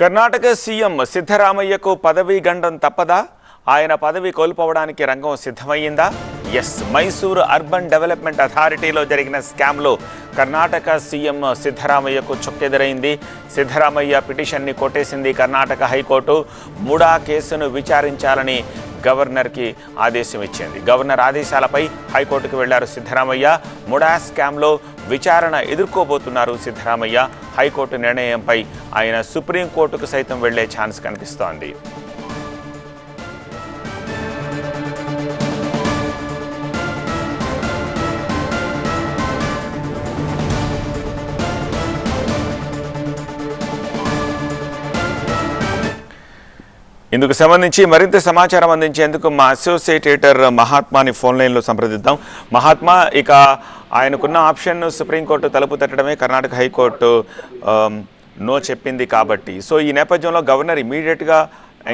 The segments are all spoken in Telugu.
కర్ణాటక సీఎం సిద్ధరామయ్యకు పదవీ గండం తప్పదా? ఆయన పదవి కోల్పోవడానికి రంగం సిద్ధమయ్యిందా? ఎస్ మైసూరు అర్బన్ డెవలప్మెంట్ అథారిటీలో జరిగిన స్కామ్లో కర్ణాటక సీఎం సిద్ధరామయ్యకు చుక్కెదురైంది. సిద్ధరామయ్య పిటిషన్ని కొట్టేసింది కర్ణాటక హైకోర్టు. ముడా కేసును విచారించాలని గవర్నర్కి ఆదేశం ఇచ్చింది గవర్నర్ ఆదేశాలపై హైకోర్టుకు వెళ్ళారు సిద్ధరామయ్య. ముడా స్కామ్లో విచారణ ఎదుర్కోబోతున్నారు సిద్ధరామయ్య. హైకోర్టు నిర్ణయంపై ఆయన సుప్రీంకోర్టుకు సైతం వెళ్ళే ఛాన్స్ కనిపిస్తోంది. ఇందుకు సంబంధించి మరింత సమాచారం అందించేందుకు మా అసోసియేటేటర్ మహాత్మాని ఫోన్ లైన్లో సంప్రదిద్దాం. మహాత్మా ఇక ఆయనకున్న ఆప్షన్ సుప్రీంకోర్టు తలుపు తట్టడమే కర్ణాటక హైకోర్టు నో చెప్పింది కాబట్టి. సో ఈ నేపథ్యంలో గవర్నర్ ఇమీడియట్గా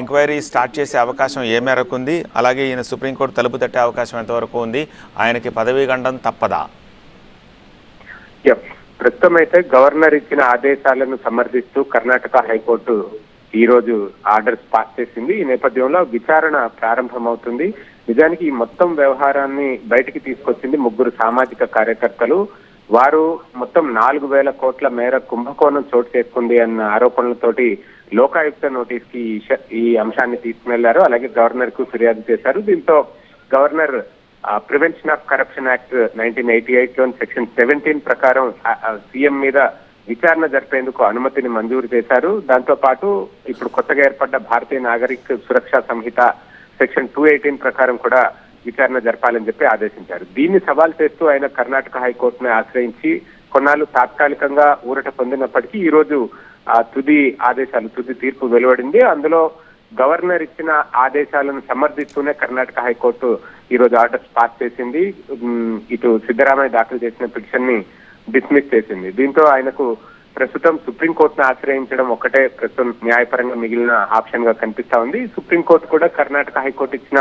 ఎంక్వైరీ స్టార్ట్ చేసే అవకాశం ఏ మేరకు ఉంది? అలాగే ఈయన సుప్రీంకోర్టు తలుపు తట్టే అవకాశం ఎంతవరకు ఉంది? ఆయనకి పదవీ గండం తప్పదా? ప్రస్తుతం అయితే గవర్నర్ ఇచ్చిన ఆదేశాలను సమర్థిస్తూ కర్ణాటక హైకోర్టు ఈ రోజు ఆర్డర్స్ పాస్ చేసింది. ఈ నేపథ్యంలో విచారణ ప్రారంభమవుతుంది. నిజానికి ఈ మొత్తం వ్యవహారాన్ని బయటికి తీసుకొచ్చింది ముగ్గురు సామాజిక కార్యకర్తలు. వారు మొత్తం నాలుగు వేల కోట్ల మేర కుంభకోణం చోటు చేసుకుంది అన్న ఆరోపణలతోటి లోకాయుక్త నోటీస్కి ఈ అంశాన్ని తీసుకువెళ్ళారు. అలాగే గవర్నర్కు ఫిర్యాదు చేశారు. దీంతో governor prevention of corruption act nineteen eighty ఎయిట్లోని section seventeen ప్రకారం సీఎం మీద విచారణ జరిపేందుకు అనుమతిని మంజూరు చేశారు. దాంతో పాటు ఇప్పుడు కొత్తగా ఏర్పడ్డ Bharatiya Nagarik Suraksha Sanhita section two eighteen ప్రకారం కూడా విచారణ జరపాలని చెప్పి ఆదేశించారు. దీన్ని సవాల్ చేస్తూ ఆయన కర్ణాటక హైకోర్టును ఆశ్రయించి కొన్నాళ్ళు తాత్కాలికంగా ఊరట పొందినప్పటికీ ఈ రోజు ఆ తుది ఆదేశాలు తుది తీర్పు వెలువడింది. అందులో గవర్నర్ ఇచ్చిన ఆదేశాలను సమర్థిస్తూనే కర్ణాటక హైకోర్టు ఈ రోజు ఆర్డర్స్ పాస్ చేసింది. ఇటు సిద్ధరామయ్య దాఖలు చేసిన పిటిషన్ని డిస్మిస్ చేసింది. దీంతో ఆయనకు ప్రస్తుతం సుప్రీంకోర్టును ఆశ్రయించడం ఒక్కటే ప్రస్తుతం న్యాయపరంగా మిగిలిన ఆప్షన్గా కనిపిస్తా ఉంది. సుప్రీంకోర్టు కూడా కర్ణాటక హైకోర్టు ఇచ్చిన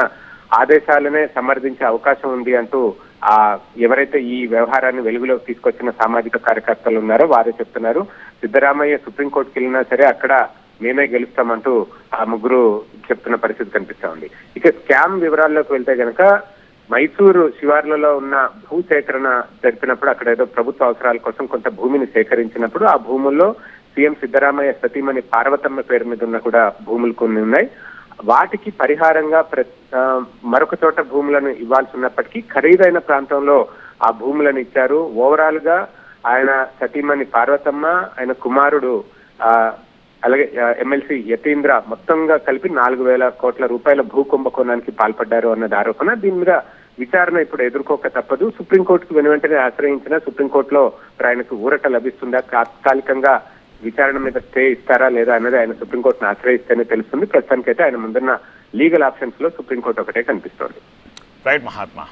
ఆదేశాలనే సమర్థించే అవకాశం ఉంది అంటూ ఆ ఎవరైతే ఈ వ్యవహారాన్ని వెలుగులోకి తీసుకొచ్చిన సామాజిక కార్యకర్తలు ఉన్నారో వారే చెప్తున్నారు. సిద్ధరామయ్య సుప్రీంకోర్టుకి వెళ్ళినా సరే అక్కడ మేమే గెలుస్తామంటూ ఆ ముగ్గురు చెప్తున్న పరిస్థితి కనిపిస్తా ఉంది. ఇక స్కామ్ వివరాల్లోకి వెళ్తే గనక మైసూరు శివార్లలో ఉన్న భూ సేకరణ జరిపినప్పుడు అక్కడ ఏదో ప్రభుత్వ అవసరాల కోసం కొంత భూమిని సేకరించినప్పుడు ఆ భూముల్లో సీఎం సిద్ధరామయ్య సతీమణి పార్వతమ్మ పేరు మీద ఉన్న కూడా భూములు కొన్ని ఉన్నాయి. వాటికి పరిహారంగా ప్ర ఆ, మరొక చోట భూములను ఇవ్వాల్సి ఉన్నప్పటికీ ఖరీదైన ప్రాంతంలో ఆ భూములను ఇచ్చారు. ఓవరాల్గా ఆయన సతీమణి పార్వతమ్మ ఆయన కుమారుడు ఆ అలాగే ఎమ్మెల్సీ యతీంద్ర మొత్తంగా కలిపి నాలుగు వేల కోట్ల రూపాయల భూ కుంభకోణానికి పాల్పడ్డారు అన్నది ఆరోపణ. దీని మీద విచారణ ఇప్పుడు ఎదుర్కోక తప్పదు. సుప్రీంకోర్టుకు వెను వెంటనే ఆశ్రయించిన సుప్రీంకోర్టులో ఆయనకు ఊరట లభిస్తుందా? తాత్కాలికంగా విచారణ మీద స్టే ఇస్తారా లేదా అన్నది ఆయన సుప్రీంకోర్టును ఆశ్రయిస్తేనే తెలుస్తుంది. ప్రస్తుతానికైతే ఆయన ముందున్న లీగల్ ఆప్షన్స్లో సుప్రీంకోర్టు ఒకటే కనిపిస్తోంది. రైట్ మహాత్మా.